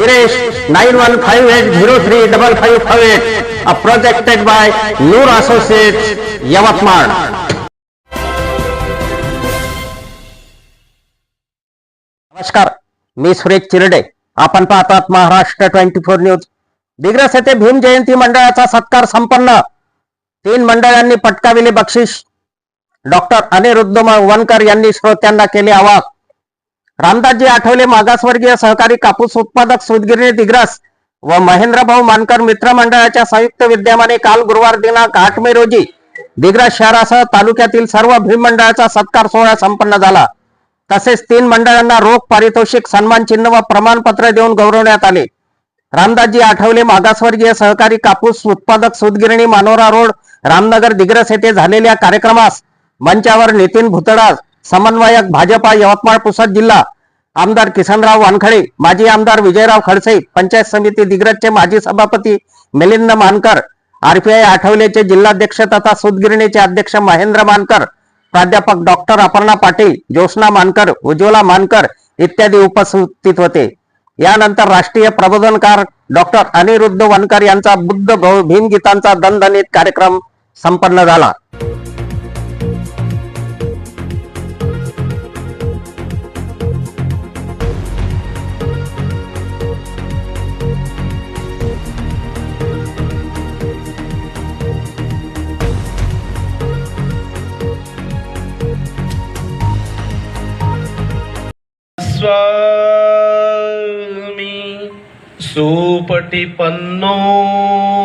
Hiresh nine one five eight zero three double five five eight projected by Noor Yavatmal नमस्कार मी सुरेश चिरडे. आपण पाहतात Maharashtra twenty four news Digras येथे भीम जयंती मंडळाचा सत्कार संपन्न. तीन मंडळांनी पटकाविले बक्षीस. डॉक्टर अनिरुद्ध वनकर यांनी श्रोत्यांना केले आवाहन रामदासजी आठवले मागासवर्गीय सहकारी कापूस उत्पादक सूतगिरणी दिग्रस व महेंद्रभाऊ मानकर मित्र मंडळाच्या संयुक्त विद्यमाने काल गुरुवार दिनांक आठ मे रोजी दिग्रस शहरासह तालुक्यातील सर्व भीममंडळाचा सत्कार सोहळा संपन्न झाला. तसेच तीन मंडळांना रोख पारितोषिक सन्मान चिन्ह व प्रमाणपत्र देऊन गौरवण्यात आले. रामदासजी आठवले मागासवर्गीय सहकारी कापूस उत्पादक सूतगिरणी मानोरा रोड रामनगर दिग्रस येथे झालेल्या कार्यक्रमास मंचावर नितीन भुतडा समन्वयक भाजपा यवतमाळ पुसद जिल्हा आमदार किसनराव वानखडे माजी आमदार विजयराव खडसे पंचायत समिती दिग्रजचे माजी सभापती मिलिंद मानकर आरपीआय आठवलेचे जिल्हाध्यक्ष तथा सुदगिरणीचे अध्यक्ष महेंद्र मानकर प्राध्यापक डॉक्टर अपर्णा पाटील ज्योत्ना मानकर उज्ज्वला मानकर इत्यादी उपस्थित होते. यानंतर राष्ट्रीय प्रबोधनकार डॉक्टर अनिरुद्ध वनकर यांचा बुद्ध भीम भीमगीतांचा दणदणीत कार्यक्रम संपन्न झाला. स्वामी सुपटिपन्नो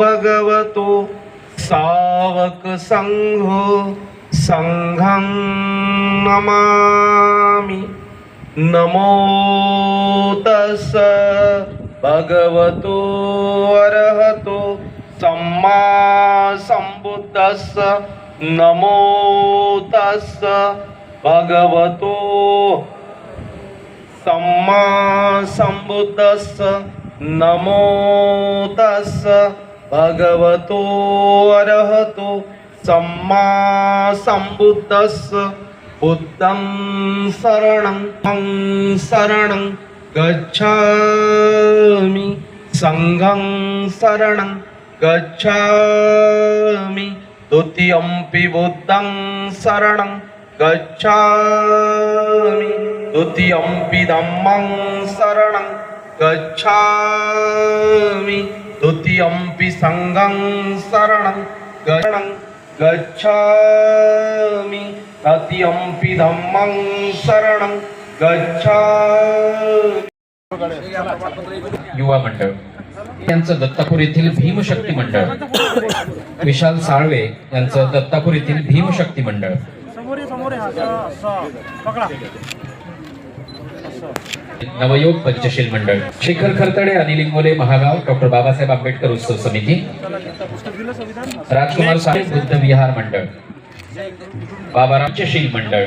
भगवतो सावक संघो संघं नमामि। नमो तस भगवतो अरहतो सम्मा सम्बुद्धस्य नमो तस् भगवतो सम्मा सम्बुद्धस्य नमो तस्य भगवतो अरहतो। सम्मा सम्बुद्धस्य बुद्धं शरणं तं शरणं गच्छामि। सङ्घं शरणं गच्छामि। द्वितीयम्पि बुद्धं शरणं गच्छामि। द्वितीयम्पि धम्मं शरणं गच्छामि। द्वितीयम्पि सङ्घं शरणं गणं गच्छामि। तृतीयम्पि धम्मं शरणं गच्छामि। युवा मंडळ यांचं दत्तापूर येथील भीमशक्ती मंडळ विशाल साळवे यांचं दत्तापूर येथील भीमशक्ती मंडळ. नवयोग पंचशील मंडळ. शेखर खरतडे अनिल इंगोले महागाव डॉक्टर बाबासाहेब आंबेडकर उत्सव समिती. राजकुमार साहेब बुद्ध विहार मंडळ. बाबाराम पंचशील मंडळ.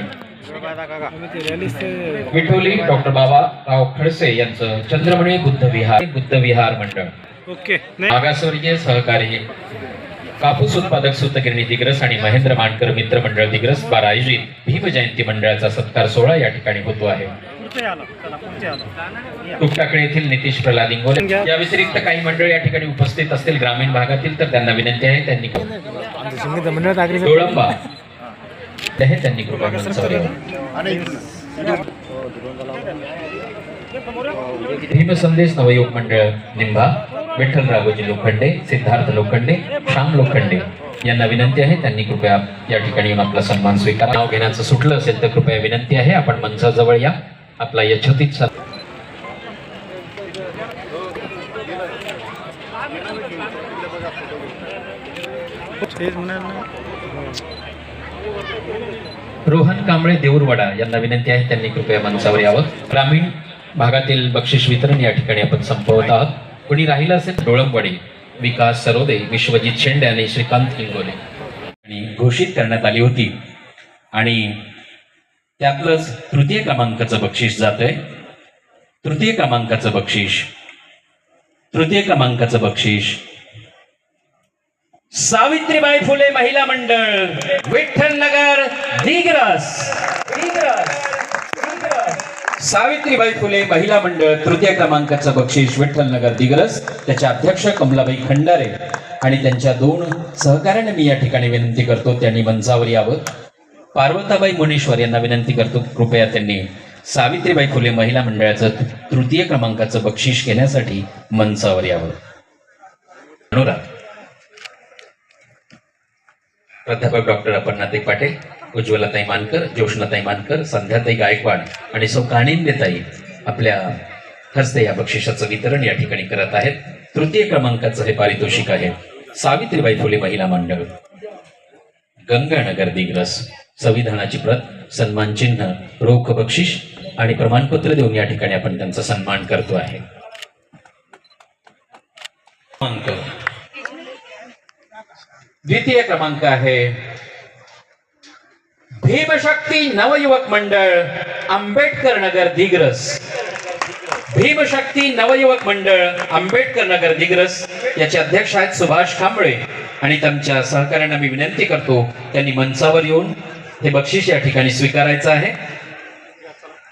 विठोली डॉक्टर बाबाराव खडसे यांचं चंद्रमणी बुद्ध विहार बुद्ध विहार मंडळ. मागासवर्गीय सहकारी कापूस उत्पादक सूतगिरणी दिग्रस आणि महेंद्र मानकर मित्र मंडळ दिग्रस बार आयोजित भीम जयंती मंडळाचा सत्कार सोहळा या ठिकाणी होतो आहे. तुकटाकडे येथील नितीश प्रल्हाद इंगोले. या. व्यतिरिक्त काही मंडळ या ठिकाणी उपस्थित असतील. ग्रामीण भागातील तर त्यांना विनंती आहे त्यांनी डोळंबा. आहे त्यांनी कृपा करून समोर यावं. भीम संदेश नवयोग मंडळ निंभा विठ्ठल राघोजी लोखंडे सिद्धार्थ लोखंडे श्याम लोखंडे यांना विनंती आहे. त्यांनी कृपया या ठिकाणी येऊन आपला सन्मान स्वीकारा. नाव घेण्याचं सुटलं असेल तर कृपया विनंती आहे. आपण मंचाजवळ या. आपला यच्छोतीत सा- रोहन कांबळे देऊरवाडा यांना विनंती आहे त्यांनी कृपया मंचावर यावं. ग्रामीण भागातील बक्षीस वितरण या ठिकाणी आपण संपवत आहोत. कोणी राहिलं असेल? डोळंबवाडी विकास सरोदे विश्वजित शेंडे आणि श्रीकांत इंगोले आणि घोषित करण्यात आली होती. आणि त्यातलंच तृतीय क्रमांकाचं बक्षीस जातंय. तृतीय क्रमांकाचं बक्षीस. तृतीय क्रमांकाचं बक्षीस. सावित्रीबाई फुले महिला मंडळ विठ्ठल नगर दिग्रस. दिग्रस सावित्रीबाई फुले महिला मंडळ तृतीय क्रमांकाचं बक्षीस विठ्ठल नगर दिग्रस. त्याच्या अध्यक्ष कमलाबाई खंडारे. आणि त्यांच्या दोन सहकार्याने मी या ठिकाणी विनंती करतो त्यांनी मंचावर यावं. पार्वताबाई मुनेश्वर यांना विनंती करतो कृपया त्यांनी सावित्रीबाई फुले महिला मंडळाचं तृतीय क्रमांकाचं बक्षीस घेण्यासाठी मंचावर यावं. अनुराग. प्राध्यापक डॉक्टर अपर्णाताई पाटील उज्ज्वलाताई मानकर ज्योष्णाताई मानकर संध्याताई गायकवाड आणि सौ कानिंदेताई आपल्या हस्ते या बक्षिसाचं वितरण या ठिकाणी करत आहेत. तृतीय क्रमांकाचं हे पारितोषिक आहे. सावित्रीबाई फुले महिला मंडळ. गंगानगर दिग्रस. संविधानाची प्रत सन्मान चिन्ह रोख बक्षीस आणि प्रमाणपत्र देऊन या ठिकाणी आपण त्यांचा सन्मान करतो आहे. क्रमांक. द्वितीय क्रमांक आहे. भीमशक्ती नवयुवक मंडळ आंबेडकर नगर दिग्रस. भीमशक्ती नवयुवक मंडळ आंबेडकर नगर दिग्रस. याचे अध्यक्ष आहेत सुभाष कांबळे आणि त्यांच्या सहकार्यांना मी विनंती करतो त्यांनी मंचावर येऊन हे बक्षीस या ठिकाणी स्वीकारायचं आहे.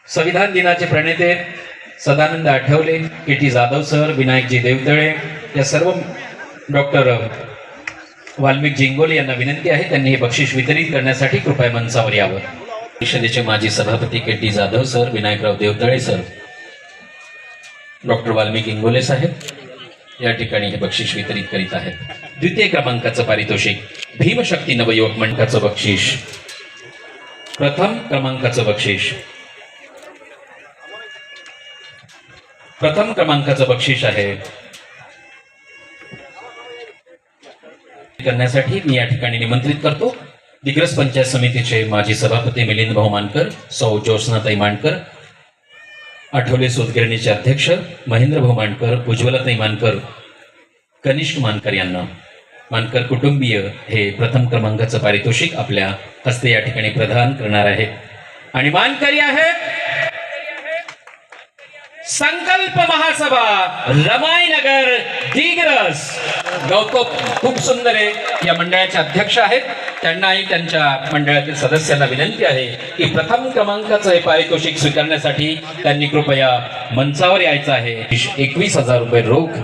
संविधान दिनाचे प्रणेते Sadanand Athawale K T Jadhav sir Vinayakji Devtale या सर्व डॉक्टर वाल्मिक जिंगोले यांना विनंती आहे त्यांनी हे बक्षीस वितरित करण्यासाठी कृपया मंचावर यावं. परिषदेचे माजी सभापती K T Jadhav sir Vinayakrao Devtale sir doctor Valmik Ingole साहेब या ठिकाणी हे बक्षीस वितरित करीत आहेत. द्वितीय क्रमांकाचं पारितोषिक भीमशक्ती नवयुवक मंडळाचं बक्षीस. प्रथम क्रमांकाचं बक्षीस. प्रथम क्रमांकाचं बक्षीस आहे. करण्यासाठी मी या ठिकाणी निमंत्रित करतो. दिग्रस पंचायत समितीचे माजी सभापती मिलिंद भाऊ मानकर सौ ज्योत्स्नाताई मानकर आठवले सूतगिरणीचे अध्यक्ष महेंद्र भाऊ मानकर उज्ज्वलाताई मानकर कनिष्ठ मानकर यांना. मानकर कुटुंबीय हे प्रथम क्रमांकाचं पारितोषिक आपल्या हस्ते या ठिकाणी प्रदान करणार आहेत आणि मानकरी आहेत संकल्प महासभा रमाईनगर दिग्रस गौतम खूप सुंदर आहे. या मंडळाचे अध्यक्ष आहेत. त्यांनाही त्यांच्या मंडळातील सदस्यांना विनंती आहे की प्रथम क्रमांकाचं हे पारितोषिक स्वीकारण्यासाठी त्यांनी कृपया मंचावर यायचं आहे. एकवीस हजार रुपये रोख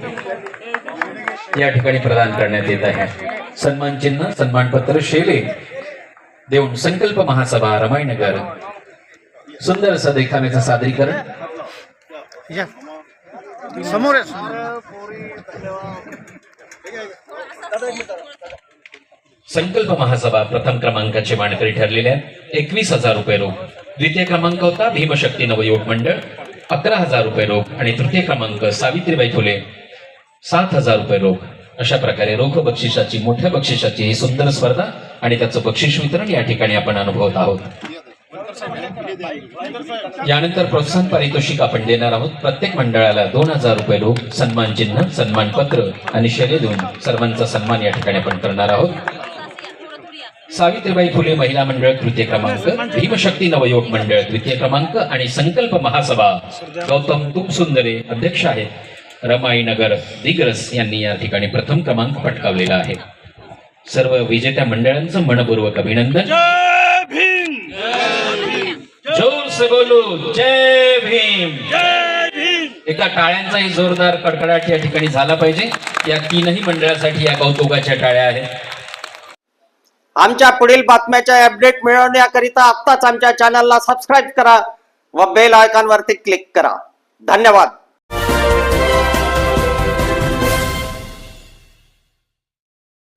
या ठिकाणी प्रदान करण्यात येत आहे. सन्मान चिन्ह सन्मानपत्र शेले देऊन संकल्प महासभा रमाईनगर. सुंदर असं देखाव्याचं सादरीकरण समोर संकल्प महासभा प्रथम क्रमांकाचे मानकरी ठरलेले आहेत एकवीस हजार रुपये रोख. द्वितीय क्रमांक होता भीमशक्ती नवयुवक मंडळ. अकरा हजार रुपये रोख. आणि तृतीय क्रमांक सावित्रीबाई फुले. सात हजार रुपये रोख. अशा प्रकारे रोख बक्षिसाची मोठ्या बक्षिसाची ही सुंदर स्पर्धा आणि त्याचं बक्षीस वितरण या ठिकाणी आपण अनुभवत आहोत. यानंतर प्रोत्साहन पारितोषिक आपण देणार आहोत. प्रत्येक मंडळाला दोन हजार रुपये रोख सन्मान चिन्ह सन्मान पत्र आणि शरीर देऊन सर्वांचा सन्मान या ठिकाणी आपण करणार आहोत. सावित्रीबाई फुले महिला मंडळ तृतीय क्रमांक भीमशक्ती नवयुवक मंडळ तृतीय क्रमांक आणि संकल्प महासभा. गौतम तुप सुंदरे अध्यक्ष आहेत. रमाईनगर दिग्रस यांनी या ठिकाणी प्रथम क्रमांक पटकावलेला आहे. सर्व विजेत्या मंडळांचं मनपूर्वक अभिनंदन. जोर से बोलू. जय भीम. एका टाळ्यांचाही जोरदार कडकडाट या ठिकाणी झाला पाहिजे. या तीनही मंडळासाठी या कौतुकाच्या टाळ्या आहेत. आमच्या पुढील बातम्याच्या अपडेट मिळवण्याकरिता आत्ताच आमच्या चॅनलला सबस्क्राईब करा व बेल आयकॉनवरती क्लिक करा. धन्यवाद.